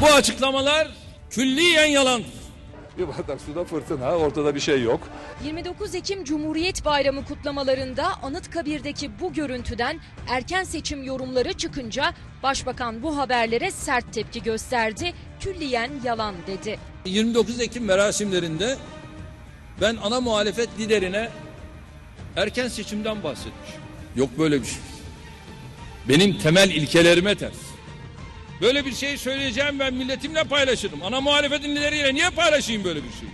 Bu açıklamalar külliyen yalandır. Bir bardak suda fırtına, ortada bir şey yok. 29 Ekim Cumhuriyet Bayramı kutlamalarında Anıtkabir'deki bu görüntüden erken seçim yorumları çıkınca Başbakan bu haberlere sert tepki gösterdi. Külliyen yalan dedi. 29 Ekim merasimlerinde ben ana muhalefet liderine erken seçimden bahsetmiş. Yok böyle bir şey. Benim temel ilkelerime ters. Böyle bir şey söyleyeceğim ben milletimle paylaşırım. Ana muhalefetin lideriyle niye paylaşayım böyle bir şeyi?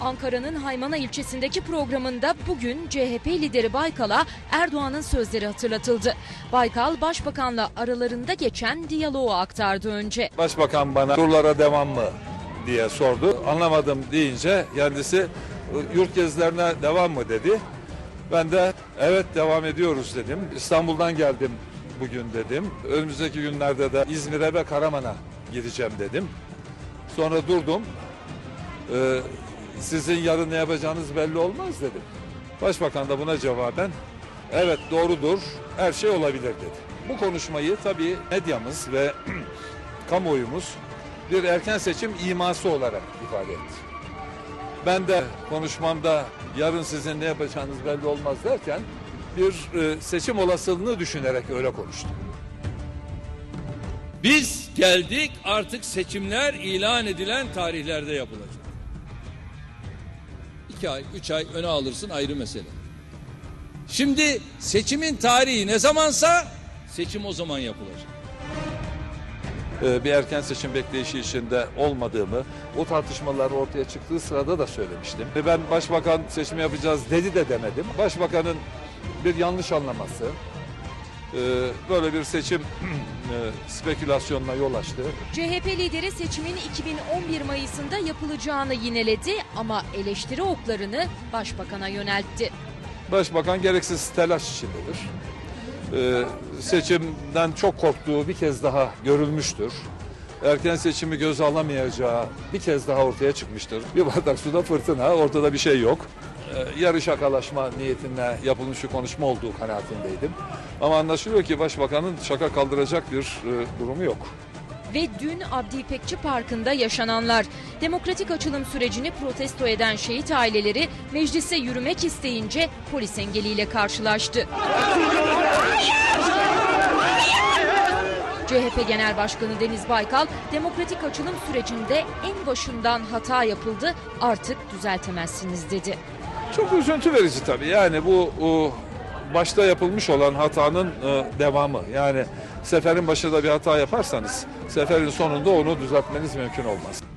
Ankara'nın Haymana ilçesindeki programında bugün CHP lideri Baykal'a Erdoğan'ın sözleri hatırlatıldı. Baykal, Başbakan'la aralarında geçen diyaloğu aktardı önce. Başbakan bana turlara devam mı diye sordu. Anlamadım deyince kendisi yurt gezilerine devam mı dedi. Ben de evet devam ediyoruz dedim. İstanbul'dan geldim bugün dedim. Önümüzdeki günlerde de İzmir'e ve Karaman'a gideceğim dedim. Sonra durdum. Ee, sizin yarın ne yapacağınız belli olmaz dedim. Başbakan da buna cevaben evet doğrudur her şey olabilir dedi. Bu konuşmayı tabii medyamız ve kamuoyumuz bir erken seçim iması olarak ifade etti. Ben de konuşmamda yarın sizin ne yapacağınız belli olmaz derken bir e, seçim olasılığını düşünerek öyle konuştum. Biz geldik artık seçimler ilan edilen tarihlerde yapılacak. İki ay, üç ay öne alırsın ayrı mesele. Şimdi seçimin tarihi ne zamansa seçim o zaman yapılacak. e, bir erken seçim bekleyişi içinde olmadığımı, o tartışmalar ortaya çıktığı sırada da söylemiştim. Ve ben başbakan seçimi yapacağız dedi de demedim. Başbakanın bir yanlış anlaması, e, böyle bir seçim e, spekülasyonuna yol açtı. CHP lideri seçimin 2011 Mayıs'ında yapılacağını yineledi ama eleştiri oklarını Başbakan'a yöneltti. Başbakan gereksiz telaş içindedir. Ee, seçimden çok korktuğu bir kez daha görülmüştür. Erken seçimi göze alamayacağı bir kez daha ortaya çıkmıştır. Bir bardak suda fırtına, ortada bir şey yok. Ee, yarı şakalaşma niyetine yapılmış bir konuşma olduğu kanaatindeydim. Ama anlaşılıyor ki başbakanın şaka kaldıracak bir e, durumu yok. Ve dün Abdi Parkı'nda yaşananlar. Demokratik açılım sürecini protesto eden şehit aileleri meclise yürümek isteyince polis engeliyle karşılaştı. CHP Genel Başkanı Deniz Baykal, demokratik açılım sürecinde en başından hata yapıldı, artık düzeltemezsiniz dedi. Çok üzüntü verici tabii. Yani bu o, başta yapılmış olan hatanın e, devamı. Yani seferin başında bir hata yaparsanız seferin sonunda onu düzeltmeniz mümkün olmaz.